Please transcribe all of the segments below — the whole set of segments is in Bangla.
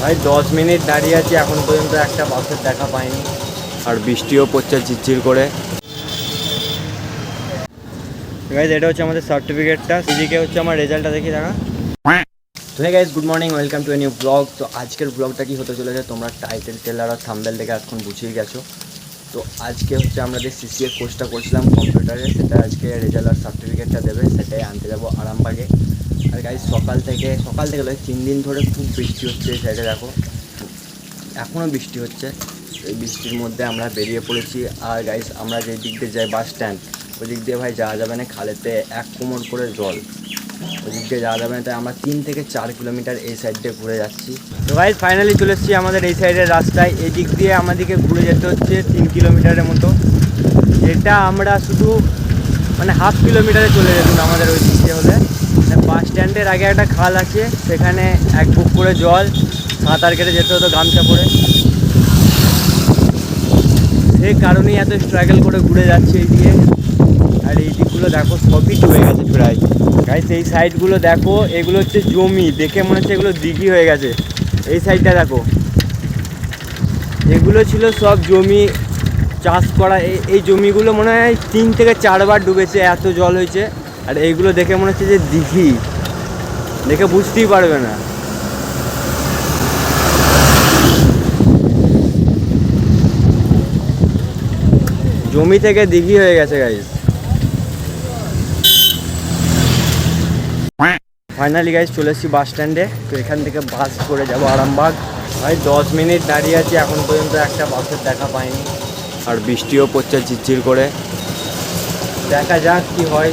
ভাই দশ মিনিট দাঁড়িয়ে আছি এখন পর্যন্ত একটা বাসের দেখা পাইনি। আর বৃষ্টিও পড়ছে ঝিরঝির করে। গাইজ এটা হচ্ছে আমাদের সার্টিফিকেটটা সেদিকে হচ্ছে আমার রেজাল্টটা দেখি দেখা হ্যাঁ guys good morning welcome to a new blog তো আজকের ব্লগটা কি হতে চলেছে? তোমরা টাইটেল টেলার আর থাম্বেল দেখে এখন বুঝিয়ে গেছো। তো আজকে হচ্ছে আমরা যে সিসিএ কোর্সটা করছিলাম কম্পিউটারে সেটা আজকে রেজাল্ট আর সার্টিফিকেটটা দেবে, সেটাই আনতে যাব আরামবাগে। আর গাইজ সকাল থেকে সকাল থেকে তিন দিন ধরে খুব বৃষ্টি হচ্ছে সাইডে দেখো। এখনও বৃষ্টি হচ্ছে। এই বৃষ্টির মধ্যে আমরা বেরিয়ে পড়েছি। আর গাইস আমরা যে দিক দিয়ে যাই বাস স্ট্যান্ড ওই দিক দিয়ে ভাই যাওয়া যাবে না, খালেতে এক কোমর করে জল। ওই দিক দিয়ে যাওয়া যাবে না, তাই আমরা তিন থেকে চার কিলোমিটার এই সাইড দিয়ে ঘুরে যাচ্ছি। তো ভাই ফাইনালি চলে এসেছি আমাদের এই সাইডের রাস্তায়। এই দিক দিয়ে আমাদেরকে ঘুরে যেতে হচ্ছে তিন কিলোমিটারের মতো। যেটা আমরা শুধু মানে হাফ কিলোমিটারে চলে যেতাম আমাদের ওই দিক দিয়ে হলে। বাস স্ট্যান্ডের আগে একটা খাল আছে, সেখানে এক বুক করে জল, সাঁতার কেটে যেতে হতো গামছা পরে। সেই কারণেই এত স্ট্রাগল করে ঘুরে যাচ্ছে এই দিয়ে। আর এই দিকগুলো দেখো সবই ডুবে গেছে প্রায় গাইস এই সাইডগুলো দেখো, এগুলো হচ্ছে জমি। দেখে মনে হচ্ছে এগুলো দিঘি হয়ে গেছে। এই সাইডটা দেখো। এগুলো ছিল সব জমি চাষ করা। এই- জমিগুলো মনে হয় তিন থেকে চারবার ডুবেছে, এত জল হয়েছে। আর এইগুলো দেখে মনে হচ্ছে যে দিঘি। দেখে বুঝতেই পারবে না। জমি থেকে দিঘি হয়ে গেছে গাইস ফাইনালি গাইজ চলে এসেছি বাস স্ট্যান্ডে তো এখান থেকে বাস করে যাব আরামবাগ। ভাই দশ মিনিট দাঁড়িয়ে আছি এখন পর্যন্ত একটা বাসের দেখা পাইনি। আর বৃষ্টিও পড়ছে ঝিরঝির করে। দেখা যাক কি হয়।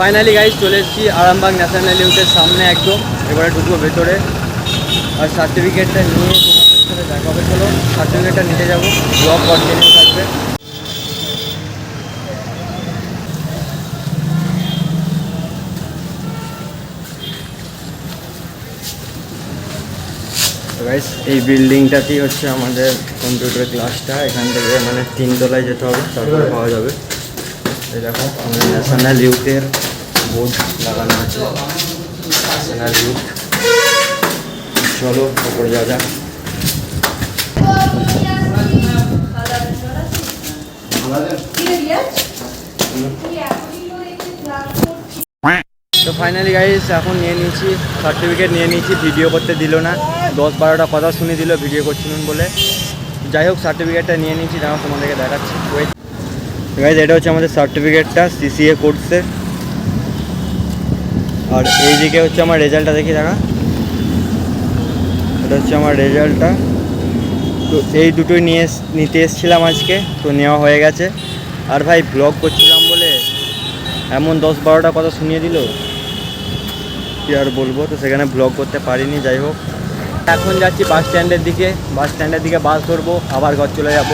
ফাইনালি গাইজ চলে এসেছি আরামবাগ ন্যাশনাল ইউথের সামনে একদম। এবারে ঢুকবো ভেতরে। আর সার্টিফিকেটটা নিয়ে তোমাদের সাথে দেখা হবে। চলো সার্টিফিকেটটা নিতে যাব। ব্লগ কন্টিনিউ থাকবে। গাইস এই বিল্ডিংটাতেই হচ্ছে আমাদের কম্পিউটার ক্লাসটা এখান থেকে মানে তিনতলায় যেতে হবে, তারপরে পাওয়া যাবে। এই দেখো, আমাদের ন্যাশনাল ইউথের বোর্ড লাগানো আছে চলো, ওপরে যাওয়া যাক। তো ফাইনালি গাইস এখন নিয়ে নিয়েছি সার্টিফিকেট নিয়ে নিয়েছি ভিডিও করতে দিল না। দশ বারোটা কথা শুনে দিল ভিডিও করছিলেন বলে। যাই হোক সার্টিফিকেটটা নিয়ে নিয়েছি দেখো তোমাদেরকে দেখাচ্ছি। গাইজ এটা হচ্ছে আমাদের সার্টিফিকেটটা সিসিএ কোর্সের আর এইদিকে হচ্ছে আমার রেজাল্টটা দেখি দেখা এটা হচ্ছে আমার রেজাল্টটা। তো এই দুটোই নিয়ে নিতে এসেছিলাম আজকে, তো নেওয়া হয়ে গেছে। আর ভাই ব্লগ করছিলাম বলে এমন দশ বারোটা কথা শুনিয়ে দিল। কি আর বলব, তো সেখানে ব্লগ করতে পারিনি, যাই হোক। এখন যাচ্ছি বাস স্ট্যান্ডের দিকে। বাস স্ট্যান্ডের দিকে বাস ধরবো, আবার ঘর চলে যাব।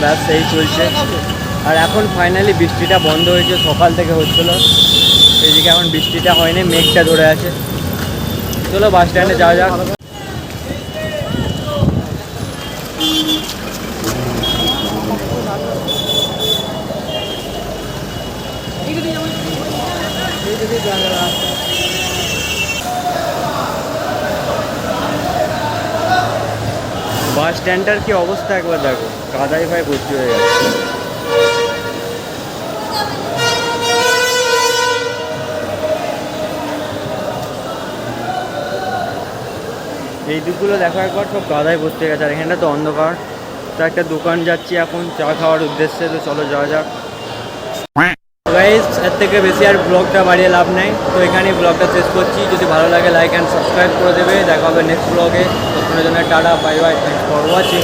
ব্যাস, এই চলছে। আর এখন ফাইনালি বৃষ্টিটা বন্ধ হয়েছে, সকাল থেকে হচ্ছিল। এদিকে এখন বৃষ্টিটা হয়নি, মেঘটা ধরে আছে। চলো বাস স্ট্যান্ডে যাওয়া যাক। বাস স্ট্যান্ডটার কি অবস্থা একবার দেখো। কাদাই ভাই ভর্তি হয়ে গেছে। এই দিকগুলো দেখার পর সব গাদায় ভর্তি গেছে। আর এখানটা তো অন্ধকার। তো একটা দোকান যাচ্ছি এখন, চা খাওয়ার উদ্দেশ্যে। তো চলো যাওয়া যাক। এর থেকে বেশি আর ব্লগটা বাড়িয়ে লাভ নেই। তো এখানেই ব্লগটা শেষ করছি। যদি ভালো লাগে লাইক অ্যান্ড সাবস্ক্রাইব করে দেবে। দেখা হবে নেক্সট ব্লগে ততক্ষণের জন্য tata bye bye thanks for watching